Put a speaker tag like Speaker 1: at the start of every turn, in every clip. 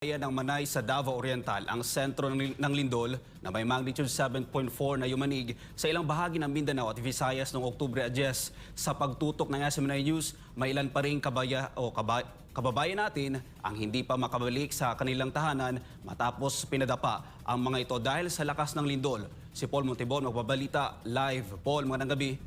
Speaker 1: Bayan ng Manay sa Davao Oriental ang sentro ng lindol na may magnitude 7.4 na yumanig sa ilang bahagi ng Mindanao at Visayas noong Oktubre 10. Sa pagtutok ng SMNI News, may ilan pa rin kabaya, o kaba, kababayan natin ang hindi pa makabalik sa kanilang tahanan matapos pinadapa ang mga ito dahil sa lakas ng lindol. Si Paul Montebon magbabalita live. Paul, magandang gabi.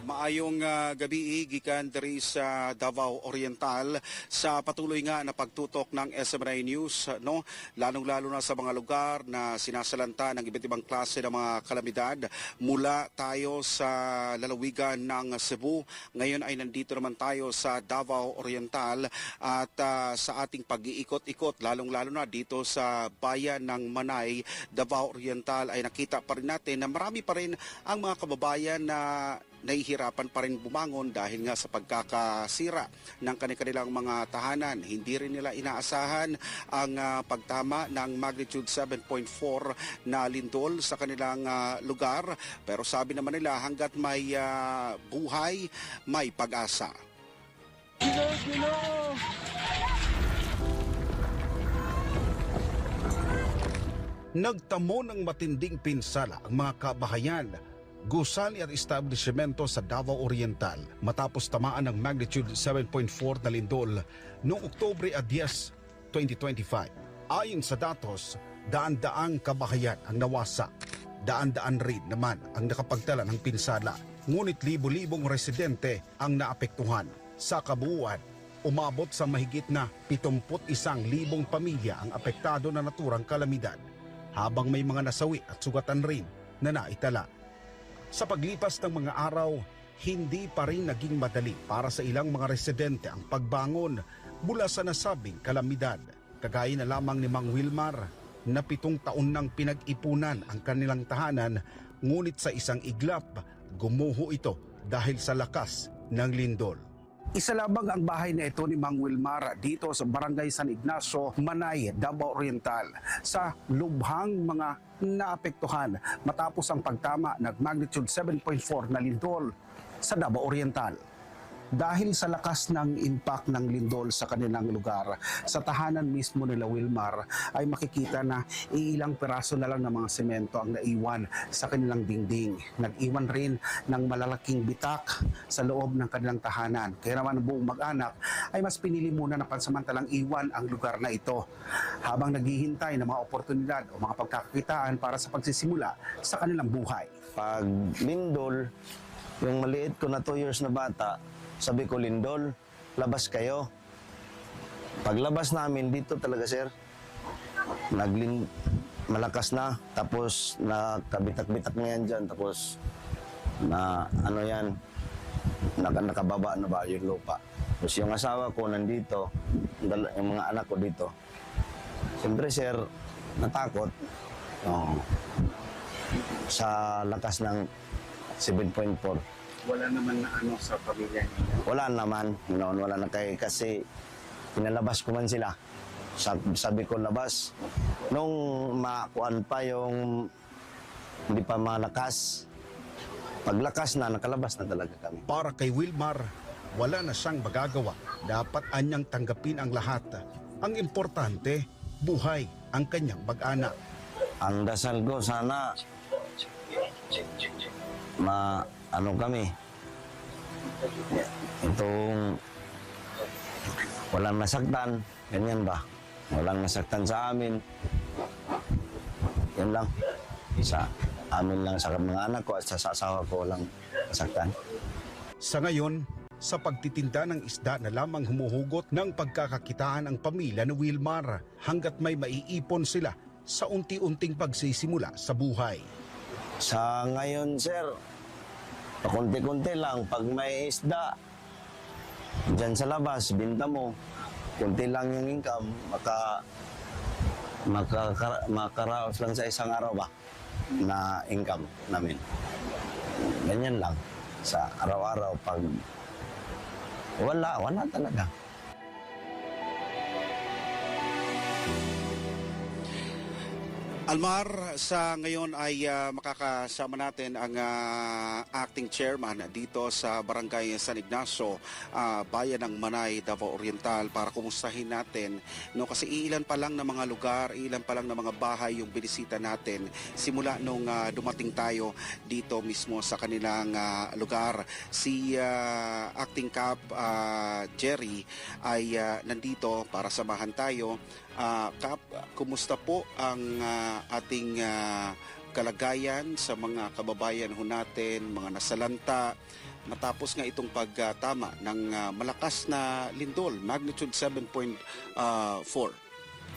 Speaker 2: Maayong ah, gabi gikan diri sa Davao Oriental. Sa patuloy nga na pagtutok ng SMNI News no lalong-lalo na sa mga lugar na sinasalanta ng iba't ibang klase ng mga kalamidad. Mula tayo sa lalawigan ng Cebu ngayon ay nandito naman tayo sa Davao Oriental. At ah, sa ating pag-iikot-ikot lalong-lalo na dito sa bayan ng Manay Davao Oriental ay nakita pa rin natin na marami pa rin ang mga kababayan na nahihirapan pa rin bumangon dahil nga sa pagkakasira ng kanilang mga tahanan. Hindi rin nila inaasahan ang ah, pagtama ng magnitude 7.4 na lindol sa kanilang ah, lugar. Pero sabi naman nila hanggat may ah, buhay, may pag-asa. Nagtamo ng matinding pinsala ang mga kabahayan gusali at establishmento sa Davao Oriental matapos tamaan ng magnitude 7.4 na lindol noong Oktobre 10, 2025. Ayon sa datos, daan-daang kabahayan ang nawasak. Daan-daan rin naman ang nakapagtala ng pinsala. Ngunit libo-libong residente ang naapektuhan. Sa kabuuan, umabot sa mahigit na 71,000 pamilya ang apektado na naturang kalamidad habang may mga nasawi at sugatan rin na naitala. Sa paglipas ng mga araw, hindi pa rin naging madali para sa ilang mga residente ang pagbangon mula sa nasabing kalamidad. Kagaya na lamang ni Mang Wilmar na pitong taon nang pinag-ipunan ang kanilang tahanan ngunit sa isang iglap, gumuho ito dahil sa lakas ng lindol.
Speaker 3: Isa lamang ang bahay na ito ni Mang Wilmar dito sa Barangay San Ignacio, Manay, Davao Oriental sa lubhang mga naapektuhan matapos ang pagtama ng magnitude 7.4 na lindol sa Davao Oriental. Dahil sa lakas ng impact ng lindol sa kanilang lugar, sa tahanan mismo nila Wilmar ay makikita na ilang peraso na lang ng mga semento ang naiwan sa kanilang dingding. Nag-iwan rin ng malalaking bitak sa loob ng kanilang tahanan. Kaya naman ang buong mag-anak ay mas pinili muna na pansamantalang iwan ang lugar na ito habang naghihintay ng mga oportunidad o mga pagkakakitaan para sa pagsisimula sa kanilang buhay.
Speaker 4: Pag lindol, yung maliit ko na 2 years na bata, sabi ko, lindol, labas kayo. Paglabas namin dito talaga, sir, naglin malakas na, tapos nakabitak-bitak na yan dyan, tapos na ano yan, naka, nakababa na ba yung lupa. Tapos yung asawa ko nandito, yung mga anak ko dito. Siyempre, sir, natakot. Oo. sa lakas ng 7.4.
Speaker 3: Wala naman na ano sa pamilya niya.
Speaker 4: Wala naman, noon wala na kay kasi pinalabas ko man sila. Sabi, sabi ko labas. Nung makuan pa yung hindi pa malakas, paglakas na, nakalabas na talaga kami.
Speaker 2: Para kay Wilmar, wala na siyang magagawa. Dapat anyang tanggapin ang lahat. Ang importante, buhay ang kanyang mag-anak.
Speaker 4: Ang dasal ko sana ma ano kami? Itong walang nasaktan ganyan ba? Walang nasaktan sa amin. Yan lang. Sa amin lang sa mga anak ko at sa sa asawa ko walang nasaktan.
Speaker 2: Sa ngayon, sa pagtitinda ng isda na lamang humuhugot ng pagkakakitaan ang pamilya ni Wilmar hanggat may maiipon sila sa unti-unting pagsisimula sa buhay.
Speaker 4: Sa ngayon, sir, pakunti-kunti lang. Pag may isda, dyan sa labas, binta mo, kunti lang yung income, maka, maka, makaraos lang sa isang araw ba na income namin. Ganyan lang. Sa araw-araw, pag wala, wala talaga.
Speaker 2: Almar, sa ngayon ay ah, makakasama natin ang ah, acting chairman dito sa Barangay San Ignacio, ah, Bayan ng Manay, Davao Oriental para kumustahin natin. No, kasi ilan pa lang ng mga lugar, ilan pa lang ng mga bahay yung binisita natin simula nung ah, dumating tayo dito mismo sa kanilang ah, lugar. Si ah, acting cap ah, Jerry ay ah, nandito para samahan tayo. Ah, Kap, kumusta po ang ah, ating ah, kalagayan sa mga kababayan ho natin, mga nasalanta, matapos nga itong pagtama ng ah, malakas na lindol, magnitude 7.4.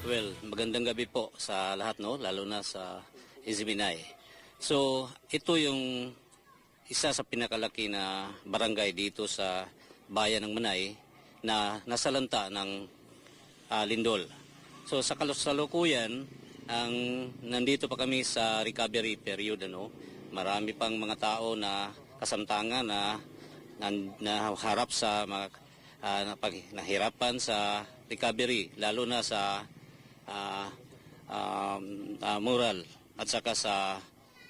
Speaker 5: Well, magandang gabi po sa lahat, no? Lalo na sa Iziminay. So, ito yung isa sa pinakalaki na barangay dito sa bayan ng Manay na nasalanta ng ah, lindol. So, sa kalusalukuyan, ang nandito pa kami sa recovery period, ano? Marami pang mga tao na kasamtangan na, na, na sa mga ah, napag- nahirapan sa recovery, lalo na sa ah, um, ah, moral at saka sa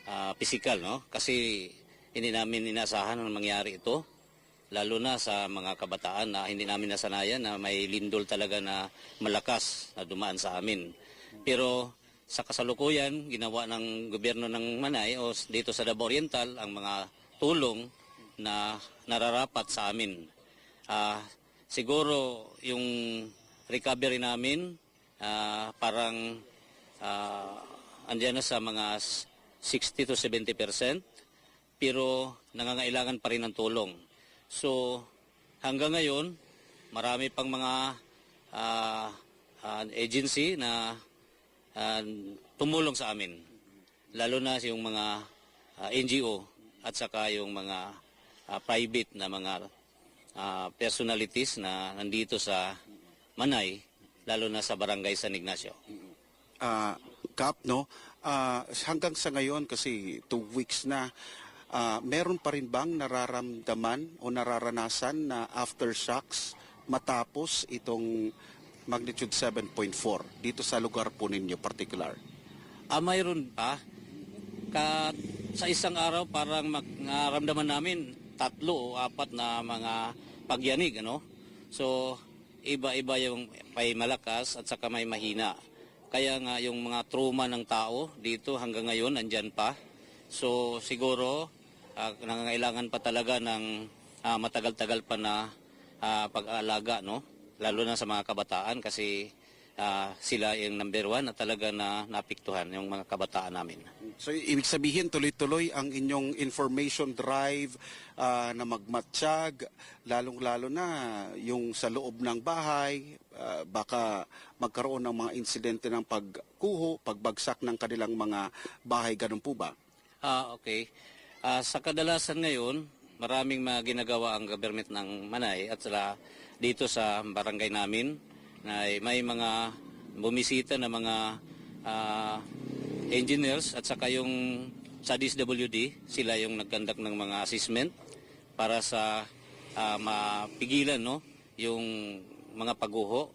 Speaker 5: ah, physical no kasi hindi namin inasahan na mangyari ito lalo na sa mga kabataan na hindi namin nasanayan na may lindol talaga na malakas na dumaan sa amin pero sa kasalukuyan ginawa ng gobyerno ng Manay o dito sa Davao Oriental ang mga tulong na nararapat sa amin Ah, siguro yung recovery namin ah, parang ah, andyan na sa mga s- 60 to 70 percent pero nangangailangan pa rin ng tulong. So hanggang ngayon marami pang mga ah, ah, agency na ah, tumulong sa amin lalo na yung mga ah, NGO at saka yung mga ah, private na mga ah, personalities na nandito sa Manay, lalo na sa Barangay San Ignacio.
Speaker 2: Ah, Kap, no? Ah, hanggang sa ngayon, kasi two weeks na, ah, meron pa rin bang nararamdaman o nararanasan na aftershocks matapos itong magnitude 7.4 dito sa lugar po ninyo particular?
Speaker 5: Ah, mayroon pa. Ka, sa isang araw parang mag- naramdaman namin tatlo o apat na mga pagyanig, ano? So, iba-iba yung may malakas at saka may mahina. Kaya nga yung mga trauma ng tao dito hanggang ngayon andyan pa. So, siguro ah, nangangailangan pa talaga ng ah, matagal-tagal pa na ah, pag-aalaga, no? Lalo na sa mga kabataan kasi ah, sila yung number one na talaga na napiktuhan yung mga kabataan namin.
Speaker 2: So, ibig sabihin, tuloy-tuloy ang inyong information drive ah, na magmatsyag, lalong-lalo na yung sa loob ng bahay, ah, baka magkaroon ng mga insidente ng pagkuho, pagbagsak ng kanilang mga bahay, ganun po ba?
Speaker 5: Ah, okay. Ah, sa kadalasan ngayon, maraming mga ginagawa ang government ng Manay at sila dito sa barangay namin na may mga bumisita na mga ah, engineers at saka yung sa DSWD, sila yung nagkandak ng mga assessment para sa ah, mapigilan no yung mga paguho.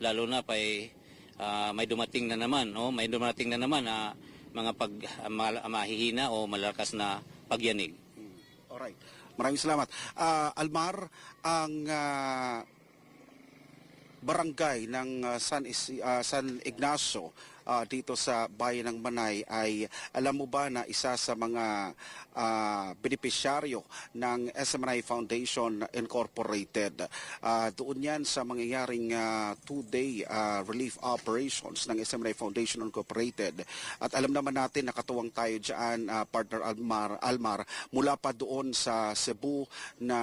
Speaker 5: Lalo na pay ah, may dumating na naman no may dumating na naman na mga pag mal- mahihina o malakas na pagyanig
Speaker 2: Alright. Maraming salamat. Ah, Almar, ang ah, barangay ng ah, San, ah, San Ignacio ah, dito sa bayan ng Manay ay alam mo ba na isa sa mga ah, benepisyaryo ng SMNI Foundation Incorporated. Ah, doon yan sa mangyayaring ah, two-day ah, relief operations ng SMNI Foundation Incorporated. At alam naman natin nakatuwang tayo dyan, ah, partner Almar, Almar, mula pa doon sa Cebu na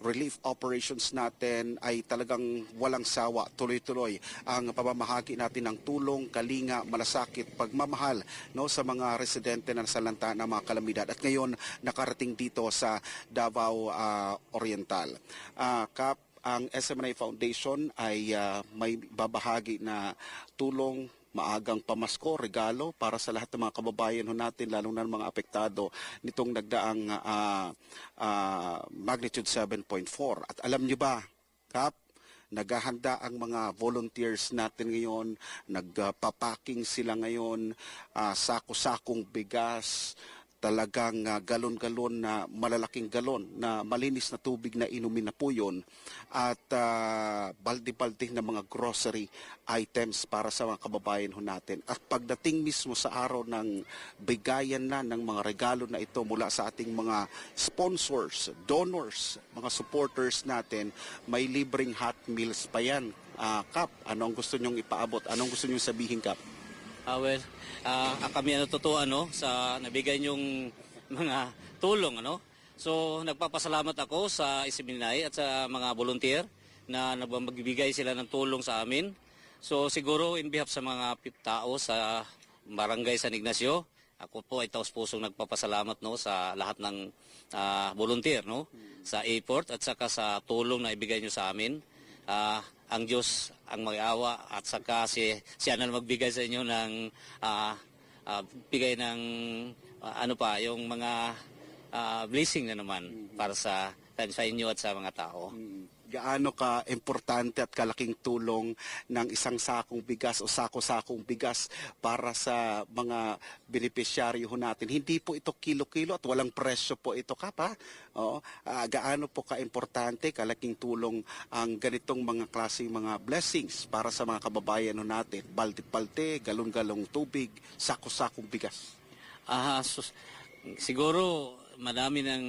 Speaker 2: relief operations natin ay talagang walang sawa, tuloy-tuloy ang pamamahagi natin ng tulong, kalinga, malasakit, pagmamahal no, sa mga residente na nasalanta ng mga kalamidad. At ngayon, nakarating dito sa Davao ah, Oriental. Ah, Kap, ang SMNI Foundation ay ah, may babahagi na tulong maagang pamasko, regalo para sa lahat ng mga kababayan natin, lalo na mga apektado nitong nagdaang ah, ah, magnitude 7.4. At alam nyo ba, Kap, naghahanda ang mga volunteers natin ngayon, nagpapaking sila ngayon, ah, sako-sakong bigas, talagang ah, galon-galon na malalaking galon na malinis na tubig na inumin na po yun at ah, balde-balde na mga grocery items para sa mga kababayan ho natin. At pagdating mismo sa araw ng bigayan na ng mga regalo na ito mula sa ating mga sponsors, donors, mga supporters natin, may libreng hot meals pa yan. Ah, Kap, anong gusto nyong ipaabot? Anong gusto nyong sabihin, Kap?
Speaker 5: Ah, well, ah, kami natutuwa no sa nabigay niyong mga tulong ano. So nagpapasalamat ako sa Isiminay at sa mga volunteer na nagbibigay sila ng tulong sa amin. So siguro in behalf sa mga tao sa Barangay San Ignacio, ako po ay taos pusong nagpapasalamat no sa lahat ng ah, volunteer no sa airport at saka sa tulong na ibigay niyo sa amin. Ah, ang Diyos ang mag-awa at saka si siya na magbigay sa inyo ng ah, ah, bigay ng ah, ano pa yung mga ah, blessing na naman para sa sa inyo at sa mga tao.
Speaker 2: Gaano ka importante at kalaking tulong ng isang sakong bigas o sako-sakong bigas para sa mga benepisyaryo ho natin. Hindi po ito kilo-kilo at walang presyo po ito kapa. Oo. Ah, gaano po ka-importante, kalaking tulong ang ganitong mga klaseng mga blessings para sa mga kababayan ho natin. Balde-balte, galon-galong tubig, sako-sakong bigas.
Speaker 5: Ah, sus- siguro madami ng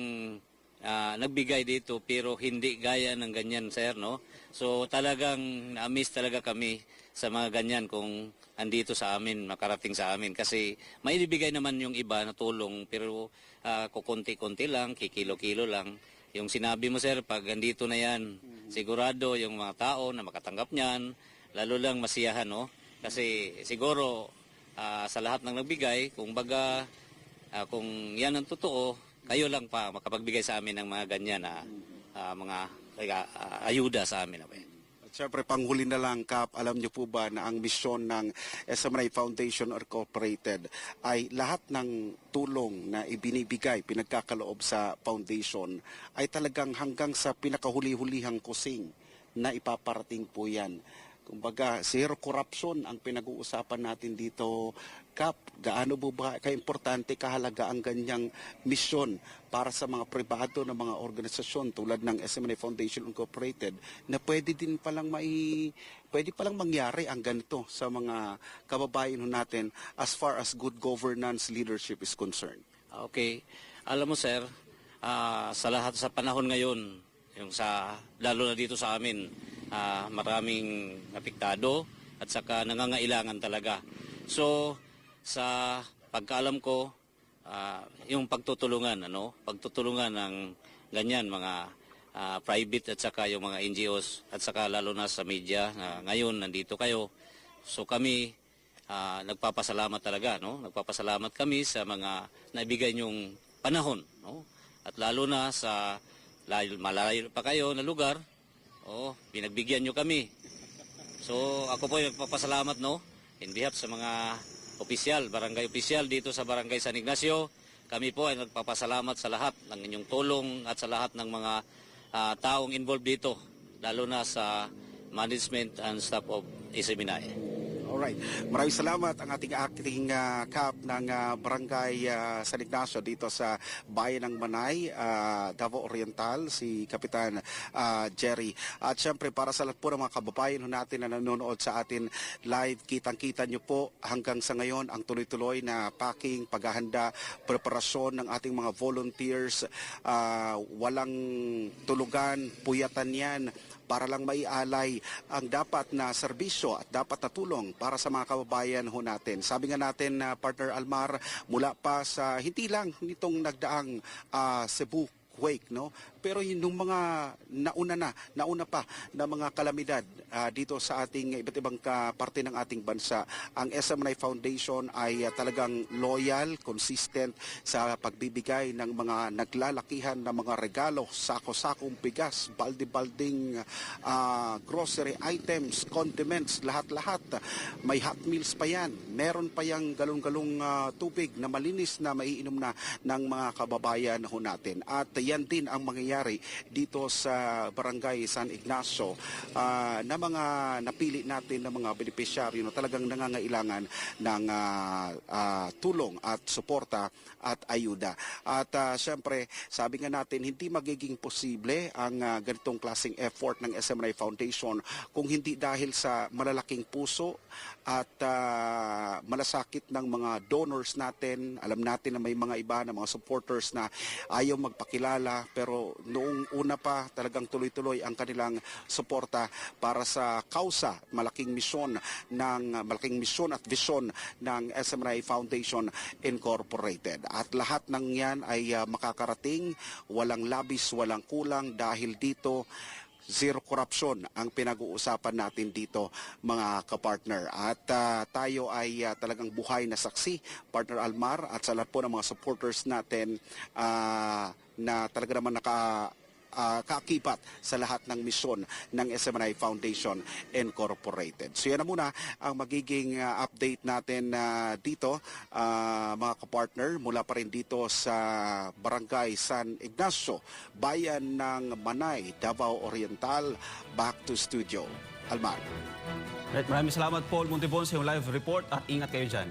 Speaker 5: ah, nagbigay dito pero hindi gaya ng ganyan sir no. So talagang na-miss talaga kami sa mga ganyan kung andito sa amin, makarating sa amin kasi may ibigay naman yung iba na tulong pero ah, kukunti-kunti lang, kikilo-kilo lang. Yung sinabi mo sir, pag andito na yan, sigurado yung mga tao na makatanggap niyan, lalo lang masiyahan no. Kasi siguro ah, sa lahat ng nagbigay, kung baga Ah, kung yan ang totoo, kayo lang pa makapagbigay sa amin ng mga ganyan na ah, mga ah, ayuda sa amin. Okay?
Speaker 2: At syempre, panghuli na lang, Kap, alam niyo po ba na ang misyon ng SMNI Foundation Incorporated ay lahat ng tulong na ibinibigay, pinagkakaloob sa foundation, ay talagang hanggang sa pinakahuli-hulihang kusing na ipaparating po yan. Kumbaga, zero corruption ang pinag-uusapan natin dito. Kap, gaano po ba kaimportante kahalaga ang ganyang misyon para sa mga pribado na mga organisasyon tulad ng SMNA Foundation Incorporated na pwede din palang mai pwede palang mangyari ang ganito sa mga kababayan natin as far as good governance leadership is concerned.
Speaker 5: Okay. Alam mo sir, ah, sa lahat sa panahon ngayon, yung sa lalo na dito sa amin, ah, maraming apektado at saka nangangailangan talaga. So sa pagkaalam ko, ah, yung pagtutulungan, ano, pagtutulungan ng ganyan mga ah, private at saka yung mga NGOs at saka lalo na sa media na ngayon nandito kayo. So kami ah, nagpapasalamat talaga, no? Nagpapasalamat kami sa mga naibigay niyong panahon, no? At lalo na sa layo, malayo pa kayo na lugar, oh, pinagbigyan niyo kami. So ako po ay nagpapasalamat, no? In behalf sa mga opisyal, barangay opisyal dito sa Barangay San Ignacio, kami po ay nagpapasalamat sa lahat ng inyong tulong at sa lahat ng mga ah, taong involved dito, lalo na sa management and staff of Isiminay.
Speaker 2: Alright. Maraming salamat ang ating acting uh, cap ng ah, Barangay ah, San Ignacio dito sa Bayan ng Manay, ah, Davao Oriental, si Kapitan ah, Jerry. At syempre para sa lahat po ng mga kababayan natin na nanonood sa atin live, kitang-kita nyo po hanggang sa ngayon ang tuloy-tuloy na packing, paghahanda, preparasyon ng ating mga volunteers. Ah, walang tulugan, puyatan yan para lang maialay ang dapat na serbisyo at dapat na tulong para sa mga kababayan ho natin. Sabi nga natin na partner Almar mula pa sa hindi lang nitong nagdaang ah, Cebu quake no pero yung mga nauna na nauna pa na mga kalamidad ah, dito sa ating iba't ibang ka- parte ng ating bansa ang SMNI Foundation ay ah, talagang loyal consistent sa pagbibigay ng mga naglalakihan na mga regalo sako-sakong bigas balde-balding ah, grocery items condiments lahat-lahat. May hot meals pa yan. Meron pa yang galong-galong ah, tubig na malinis na maiinom na ng mga kababayan ho natin. At yan din ang mangyayari nangyayari dito sa Barangay San Ignacio ah, na mga napili natin na mga benepisyaryo na talagang nangangailangan ng ah, ah, tulong at suporta at ayuda. At ah, syempre, sabi nga natin, hindi magiging posible ang ah, ganitong klaseng effort ng SMNI Foundation kung hindi dahil sa malalaking puso at ah, malasakit ng mga donors natin. Alam natin na may mga iba na mga supporters na ayaw magpakilala pero noong una pa talagang tuloy-tuloy ang kanilang suporta para sa kausa, malaking misyon ng malaking misyon at vision ng SMNI Foundation Incorporated. At lahat ng yan ay ah, makakarating, walang labis, walang kulang dahil dito zero corruption ang pinag-uusapan natin dito mga kapartner. At ah, tayo ay ah, talagang buhay na saksi, partner Almar at sa lahat po ng mga supporters natin ah, na talaga naman naka ah, kaakibat sa lahat ng misyon ng SMNI Foundation Incorporated. So yan na muna ang magiging ah, update natin na dito ah, mga kapartner mula pa rin dito sa Barangay San Ignacio, bayan ng Manay, Davao Oriental. Back to studio. Almar.
Speaker 1: Right, maraming salamat Paul Montibon sa iyong live report at ingat kayo dyan.